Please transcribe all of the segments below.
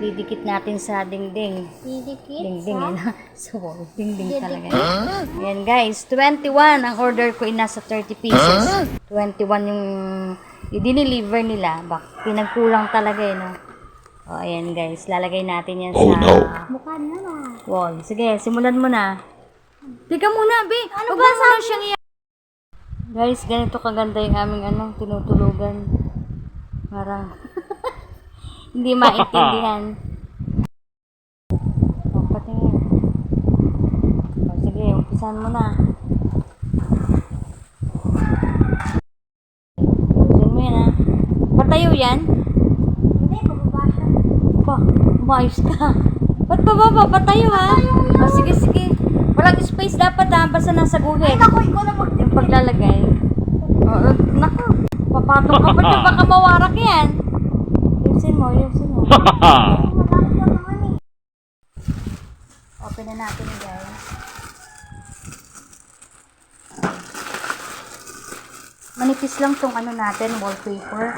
Didikit natin sa dingding. Didikit Dingding sa... yun. sa wall. Dingding Didikit. talaga. Yan guys, 21 ang order ko ay nasa 30 pieces. 21 yung i-deliver nila. Bak, pinagkulang talaga eh, no? O, ayan guys, lalagay natin yan sa Mukha na na. wall. Sige, simulan mo na. Teka muna, be. Ano ba sa siyang iya- Guys, ganito kaganda yung aming ano, tinutulugan. Parang hindi maintindihan. O, patingin. O, sige, umpisan mo na. Umpisan mo yan, ha. Patayo yan? Hindi, bababa siya. Pa, umayos ka. Ba't pa ba papatayo ha? O, sige, sige. Walang space dapat ha, basta nasa guhit. Ako, ikaw na mag... Yung paglalagay. Papatong ka pa dyan, baka mawarak yan. Yusin mo, yusin mo. Open na natin guys. Manipis lang tong ano natin, wallpaper.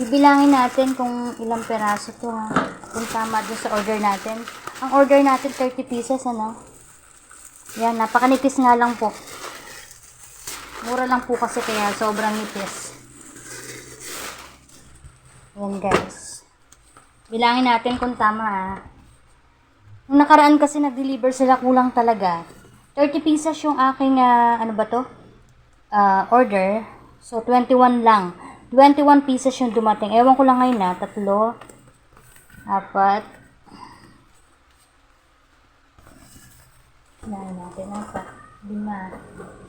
Bibilangin natin kung ilang peraso to ha. Kung tama dun sa order natin. Ang order natin 30 pieces ano. Yan, napakanipis nga lang po. Mura lang po kasi kaya sobrang nipis. Yan guys. Bilangin natin kung tama ha. Nung nakaraan kasi nag-deliver sila kulang talaga. 30 pieces yung aking, ah, ano ba to? Ah, order. So, 21 lang. 21 pieces yung dumating. Ewan ko lang ngayon na. Tatlo. Apat. Yan natin. Apat. Lima.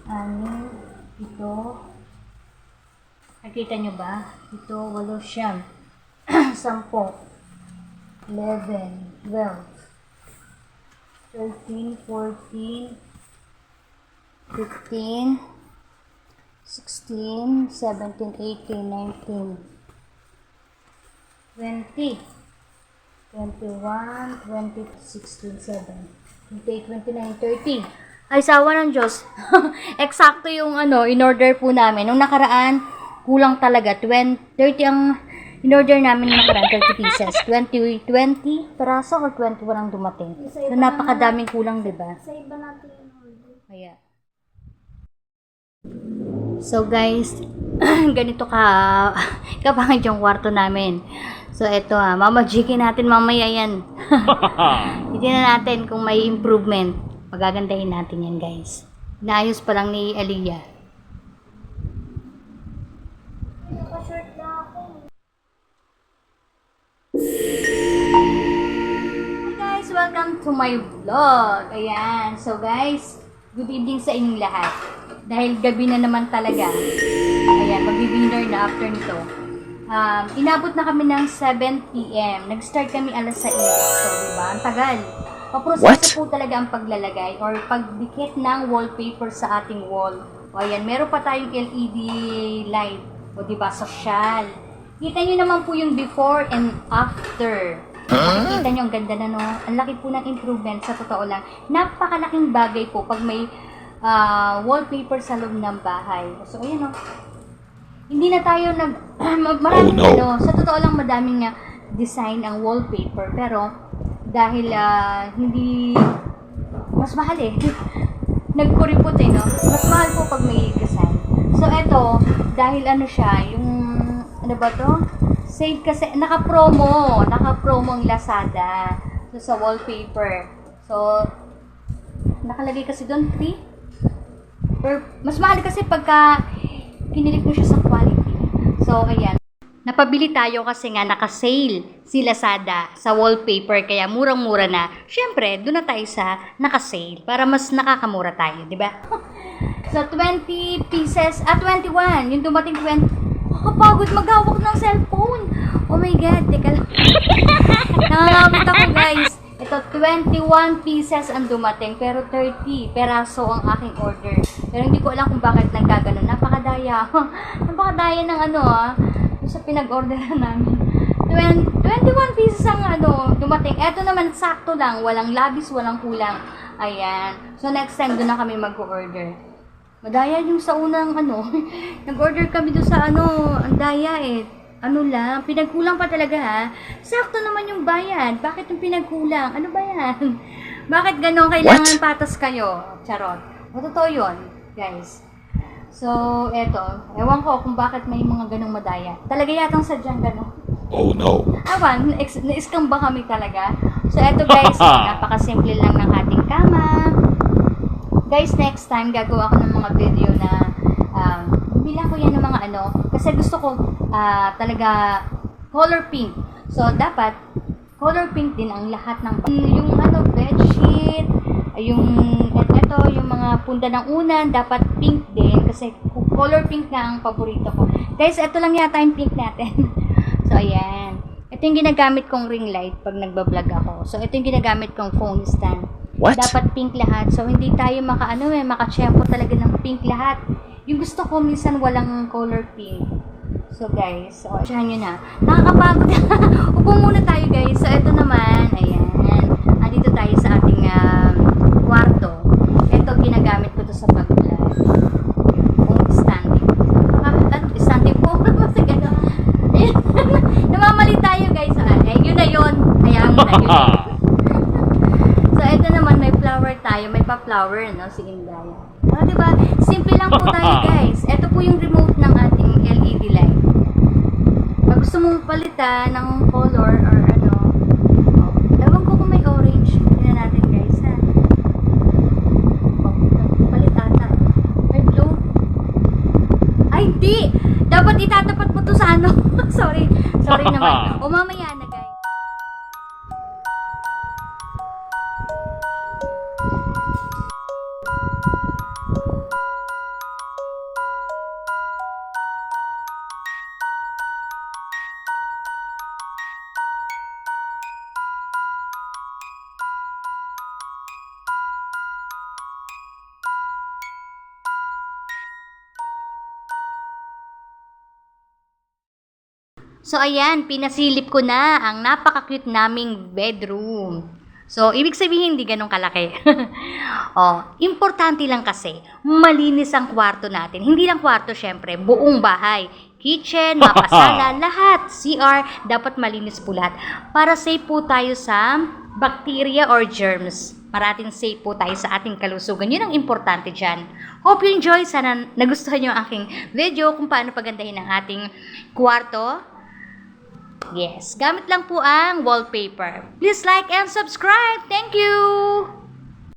Anim. Ito. Nakita nyo ba? Ito, walo siyam. Sampo. 11. 12. 13, 14, 15, 16, 17, 18, 19, 20, 21, 20, 16, 7, 28, 29, 30. Ay, sawa ng Diyos. Eksakto yung ano, in-order po namin. Nung nakaraan, kulang talaga. 20, 30 ang in-order namin nung nakaraan, 30 pieces. 20, 20 peraso or 21 ang dumating. So, napakadaming kulang, di ba? Sa iba natin yung order. Kaya. So guys, ganito ka kapangit yung kwarto namin. So eto ha, mamajikin natin mamaya yan. Titignan natin kung may improvement. Magagandahin natin yan guys. Naayos pa lang ni Aliyah. Hi guys! Welcome to my vlog! Ayan. So guys, good evening sa inyong lahat. Dahil gabi na naman talaga. Ayan, magbi-dinner na after nito. Um, inabot na kami ng 7pm. Nag-start kami alas 6. So, diba? Ang tagal. Paproseso po talaga ang paglalagay or pagdikit ng wallpaper sa ating wall. O ayan, meron pa tayong LED light. O diba, social. Kita nyo naman po yung before and after. Makikita nyo, ang ganda na no. Ang laki po ng improvement sa totoo lang. Napakalaking bagay po pag may ah, wallpaper sa loob ng bahay. So, ayan o. Hindi na tayo nag... maraming ano, sa totoo lang madaming nga design ang wallpaper. Pero, dahil ah, hindi... Mas mahal eh. Nagkuripot eh, no? Mas mahal po pag may design. So, eto, dahil ano siya, yung... Ano ba to? Save kasi, naka-promo. Naka-promo ang Lazada. So, sa wallpaper. So, nakalagay kasi doon, free. Or, mas mahal kasi pagka kinilig mo siya sa quality. So, ayan. Napabili tayo kasi nga naka-sale si Lazada sa wallpaper kaya murang-mura na. Syempre, doon na tayo sa naka-sale para mas nakakamura tayo, di ba? so, 20 pieces, ah, 21. Yung dumating 20. Nakakapagod maghawak ng cellphone. Oh my God, teka lang. Nangangamit ako, guys. Ito, 21 pieces ang dumating, pero 30 peraso ang aking order. Pero hindi ko alam kung bakit nagkaganon. Napakadaya. Napakadaya ng ano ah. Sa pinag-orderan namin. 20, 21 pieces ang ano, dumating. Eto naman, sakto lang. Walang labis, walang kulang. Ayan. So, next time, doon na kami mag-order. Madaya yung sa unang ano. Nag-order kami doon sa ano, ang daya eh. Ano lang, pinagkulang pa talaga ha. Sakto naman yung bayad. Bakit yung pinagkulang? Ano ba yan? Bakit ganon kailangan patas kayo? Charot. O, totoo yun, guys. So, eto. Ewan ko kung bakit may mga ganong madaya. Talaga yatang sadyang ganon. Oh no. Awan, na-scam ba kami talaga? So, eto guys, napakasimple lang ng ating kama. Guys, next time, gagawa ko ng mga video na um, bilang ko yan ng mga ano, kasi gusto ko ah, talaga color pink. So, dapat color pink din ang lahat ng yung ano, bedsheet, yung eto, yung mga punda ng unan, dapat pink din kasi color pink nga ang paborito ko. Guys, eto lang yata yung pink natin. so, ayan. Ito yung ginagamit kong ring light pag nagbablog ako. So, ito yung ginagamit kong phone stand. What? Dapat pink lahat. So, hindi tayo makaano eh, makachempo talaga ng pink lahat. Yung gusto ko, minsan walang color pink. So, guys, so, siyahan nyo na. Nakakapagod. Upo muna tayo, guys. So, ito naman, ayan. Andito tayo sa ating. Ito, ginagamit ko to sa. Phone standing. Ah, standing phone. Basta gano'n. Ayan. Namamali tayo, guys. Ah, eh, yun na yun. Hayaan mo na yun. So, ito naman, may flower tayo. May pa-flower, no? Si Indaya. Ah, di ba? Simple lang po tayo, guys. Ito po yung remote ng ating LED light. Pag gusto mong palitan ng color or ano, oh, ewan ko kung may orange. Tingnan natin, guys, ha? Oh, palit ata. May blue. Ay, di! Dapat itatapat mo to sa ano. sorry. Sorry naman. O, mamaya na, So ayan, pinasilip ko na ang napaka-cute naming bedroom. So, ibig sabihin, hindi ganun kalaki. oh, importante lang kasi, malinis ang kwarto natin. Hindi lang kwarto, syempre, buong bahay. Kitchen, mapasala, lahat. CR, dapat malinis po lahat. Para safe po tayo sa bacteria or germs. Parating safe po tayo sa ating kalusugan. Yun ang importante dyan. Hope you enjoy. Sana nagustuhan nyo ang aking video kung paano pagandahin ang ating kwarto. Yes, gamit lang po ang wallpaper. Please like and subscribe. Thank you!